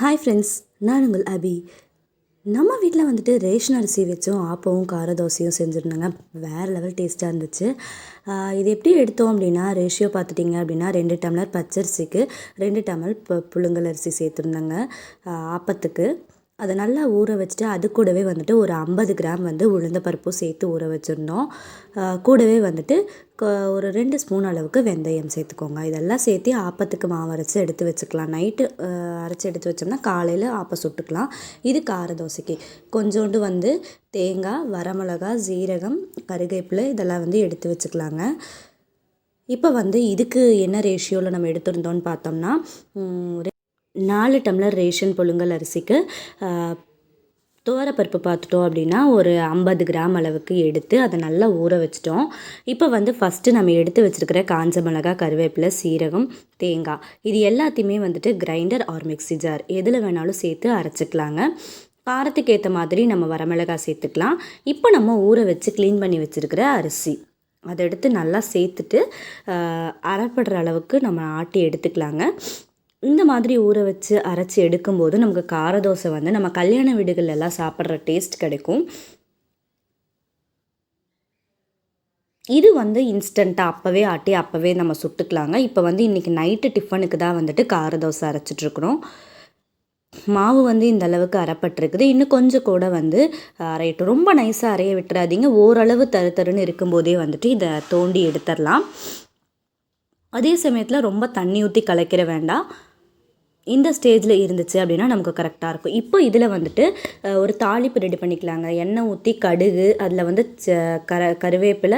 Hi friends நான் உங்கள் அபி. நம்ம வீட்டில் வந்துட்டு ரேஷன் அரிசி வச்சும் ஆப்பவும் கார தோசையும் செஞ்சுருந்தாங்க. வேறு லெவல் டேஸ்ட்டாக இருந்துச்சு. இது எப்படி எடுத்தோம் அப்படின்னா ரேஷியோ பார்த்துட்டிங்க அப்படின்னா ரெண்டு டம்ளர் பச்சரிசிக்கு ரெண்டு டம்ளர் பு புழுங்கல் அரிசி சேர்த்துருந்தாங்க. ஆப்பத்துக்கு. அதை நல்லா ஊற வச்சுட்டு அது கூடவே வந்துட்டு ஒரு ஐம்பது கிராம் வந்து உளுந்த பருப்பும் சேர்த்து ஊற வச்சுருந்தோம் கூடவே வந்துட்டு கொ- ஒரு ரெண்டு ஸ்பூன் அளவுக்கு வெந்தயம் சேர்த்துக்கோங்க. இதெல்லாம் சேர்த்து ஆப்பத்துக்கு மாவு அரைச்சி எடுத்து வச்சுக்கலாம். நைட்டு அரைச்சி எடுத்து வச்சோம்னா காலையில் ஆப்பம் சுட்டுக்கலாம். இது கார தோசைக்கு. கொஞ்சோண்டு வந்து தேங்காய் வரமிளகா ஜீரகம் கருவேப்பிலை இதெல்லாம் வந்து எடுத்து வச்சுக்கலாங்க. இப்போ வந்து இதுக்கு என்ன ரேஷியோவில் நம்ம எடுத்திருந்தோம்னு பார்த்தோம்னா நாலு டம்ளர் ரேஷன் புழுங்கல் அரிசிக்கு துவரப்பருப்பு பார்த்துட்டோம் அப்படின்னா ஒரு ஐம்பது கிராம் அளவுக்கு எடுத்து அதை நல்லா ஊற வச்சிட்டோம். இப்போ வந்து ஃபஸ்ட்டு நம்ம எடுத்து வச்சுருக்கிற காஞ்ச மிளகா கருவேப்பிலை சீரகம் தேங்காய் இது எல்லாத்தையுமே வந்துட்டு கிரைண்டர் ஆர் மிக்ஸி ஜார் எதில் வேணாலும் சேர்த்து அரைச்சிக்கலாங்க. காரத்துக்கு ஏற்ற மாதிரி நம்ம வரமிளகாய் சேர்த்துக்கலாம். இப்போ நம்ம ஊற வச்சு க்ளீன் பண்ணி வச்சிருக்கிற அரிசி அதை எடுத்து நல்லா சேர்த்துட்டு அரைப்படுற அளவுக்கு நம்ம ஆட்டி எடுத்துக்கலாங்க. இந்த மாதிரி ஊற வச்சு அரைச்சி எடுக்கும்போது நமக்கு கார தோசை வந்து நம்ம கல்யாண வீடுகள் எல்லாம் சாப்பிட்ற டேஸ்ட் கிடைக்கும். இது வந்து இன்ஸ்டண்ட்டாக அப்போவே ஆட்டி அப்போவே நம்ம சுட்டுக்கலாங்க. இப்போ வந்து இன்றைக்கி நைட்டு டிஃபனுக்கு தான் வந்துட்டு கார தோசை அரைச்சிட்ருக்குறோம் மாவு வந்து இந்த அளவுக்கு அரைப்பட்டிருக்குது. இன்னும் கொஞ்சம் கூட வந்து அரையட்டும். ரொம்ப நைஸாக அரைய விட்டுறாதீங்க. ஓரளவு தரு தருன்னு இருக்கும்போதே வந்துட்டு இதை தோண்டி எடுத்துடலாம். அதே சமயத்தில் ரொம்ப தண்ணி ஊற்றி கலக்கிற வேண்டாம். இந்த ஸ்டேஜில் இருந்துச்சு அப்படின்னா நமக்கு கரெக்டாக இருக்கும். இப்போ இதில் வந்துட்டு ஒரு தாளிப்பு ரெடி பண்ணிக்கலாங்க. எண்ணெய் ஊற்றி கடுகு அதில் வந்து ச- கர கருவேப்பிலை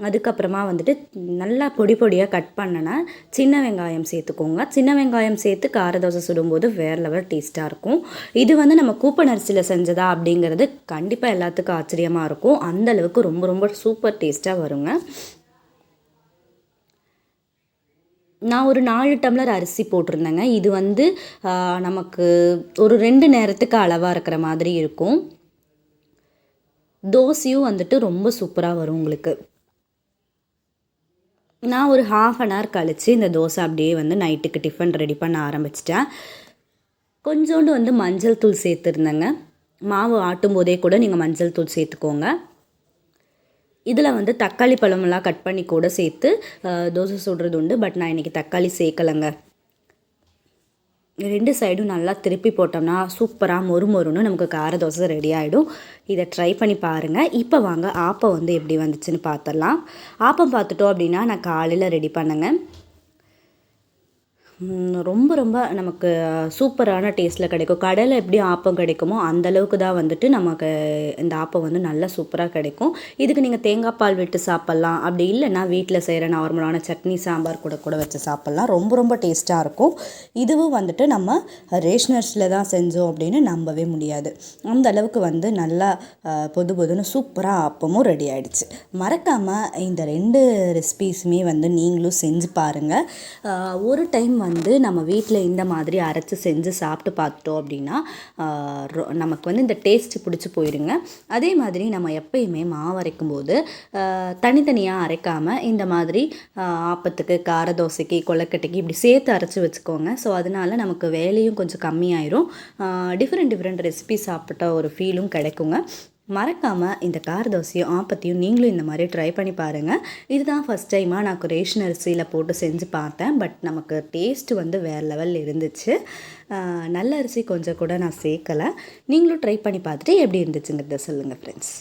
அதுக்கப்புறமா வந்துட்டு நல்லா பொடி பொடியாக கட் பண்ணனா சின்ன வெங்காயம் சேர்த்துக்கோங்க. சின்ன வெங்காயம் சேர்த்து கார தோசை சுடும்போது வேறு லெவல் டேஸ்ட்டாக இருக்கும். இது வந்து நம்ம கூப்பன் அரிசியில் செஞ்சதா அப்படிங்கிறது கண்டிப்பாக எல்லாத்துக்கும் ஆச்சரியமாக இருக்கும். அந்தளவுக்கு ரொம்ப ரொம்ப சூப்பர் டேஸ்ட்டாக வருங்க. நான் ஒரு நாலு டம்ளர் அரிசி போட்டிருந்தேங்க. இது வந்து நமக்கு ஒரு ரெண்டு நேரத்துக்கு அளவாக இருக்கிற மாதிரி இருக்கும். தோசையும் வந்துட்டு ரொம்ப சூப்பராக வரும் உங்களுக்கு. நான் ஒரு ஹாஃப் அன் ஹவர் கழித்து இந்த தோசை அப்படியே வந்து நைட்டுக்கு டிஃபன் ரெடி பண்ண ஆரம்பிச்சிட்டேன். கொஞ்சோண்டு வந்து மஞ்சள் தூள் சேர்த்துருந்தேங்க. மாவு ஆட்டும் போதே கூட நீங்கள் மஞ்சள் தூள் சேர்த்துக்கோங்க. இதில் வந்து தக்காளி பழமெல்லாம் கட் பண்ணி கூட சேர்த்து தோசை சுடுறது உண்டு. பட் நான் இன்றைக்கி தக்காளி சேர்க்கலைங்க. ரெண்டு சைடும் நல்லா திருப்பி போட்டோம்னா சூப்பராக மொறு மொறுன்னு நமக்கு கார தோசை ரெடி ஆகிடும் இதை ட்ரை பண்ணி பாருங்கள் இப்போ வாங்க ஆப்பம் வந்து எப்படி வந்துச்சுன்னு பார்த்துடலாம். ஆப்பம் பார்த்துட்டோம் அப்படின்னா நான் காலையில் ரெடி பண்ணுங்கள் ரொம்ப ரொம்ப நமக்கு சூப்பரான டேஸ்ட்டில் கிடைக்கும். கடையில் எப்படி ஆப்பம் கிடைக்குமோ அந்தளவுக்கு தான் வந்துட்டு நமக்கு இந்த ஆப்பம் வந்து நல்லா சூப்பராக கிடைக்கும். இதுக்கு நீங்கள் தேங்காய் பால் விட்டு சாப்பிட்லாம். அப்படி இல்லைன்னா வீட்டில் செய்கிற நார்மலான சட்னி சாம்பார் கூட கூட வச்சு சாப்பிட்லாம். ரொம்ப ரொம்ப டேஸ்ட்டாக இருக்கும். இதுவும் வந்துட்டு நம்ம ரேஷனர்ஸில் தான் செஞ்சோம் அப்படின்னு நம்பவே முடியாது. அந்த அளவுக்கு வந்து நல்லா பொது பொதுன்னு சூப்பராக ஆப்பமும் ரெடி ஆகிடுச்சு மறக்காமல் இந்த ரெண்டு ரெசிபீஸுமே வந்து நீங்களும் செஞ்சு பாருங்கள் ஒரு டைம் வந்து நம்ம வீட்டில் இந்த மாதிரி அரைச்சி செஞ்சு சாப்பிட்டு பார்த்துட்டோம் அப்படின்னா ரொ- நமக்கு வந்து இந்த டேஸ்ட் பிடிச்சி போயிருங்க. அதே மாதிரி நம்ம எப்பயுமே மாவு அரைக்கும் போது தனித்தனியாக அரைக்காமல் இந்த மாதிரி ஆப்பத்துக்கு கார தோசைக்கு கொலக்கட்டைக்கு இப்படி சேர்த்து அரைச்சி வச்சுக்கோங்க. ஸோ அதனால நமக்கு வேலையும் கொஞ்சம் கம்மியாயிரும். டிஃப்ரெண்ட் டிஃப்ரெண்ட் ரெசிபி சாப்பிட்ட ஒரு ஃபீலும் கிடைக்குங்க. மறக்காமல் இந்த கார தோசையும் ஆப்பத்தையும் நீங்களும் இந்த மாதிரி ட்ரை பண்ணி பாருங்கள் இதுதான் ஃபஸ்ட் டைமாக நான் ரேஷன் அரிசியில் போட்டு செஞ்சு பார்த்தேன். பட் நமக்கு டேஸ்ட் வந்து வேறு லெவலில் இருந்துச்சு. நல்ல அரிசி கொஞ்சம் கூட நான் சேர்க்கலை. நீங்களும் ட்ரை பண்ணி பார்த்துட்டு எப்படி இருந்துச்சுங்கிறத சொல்லுங்கள் ஃப்ரெண்ட்ஸ்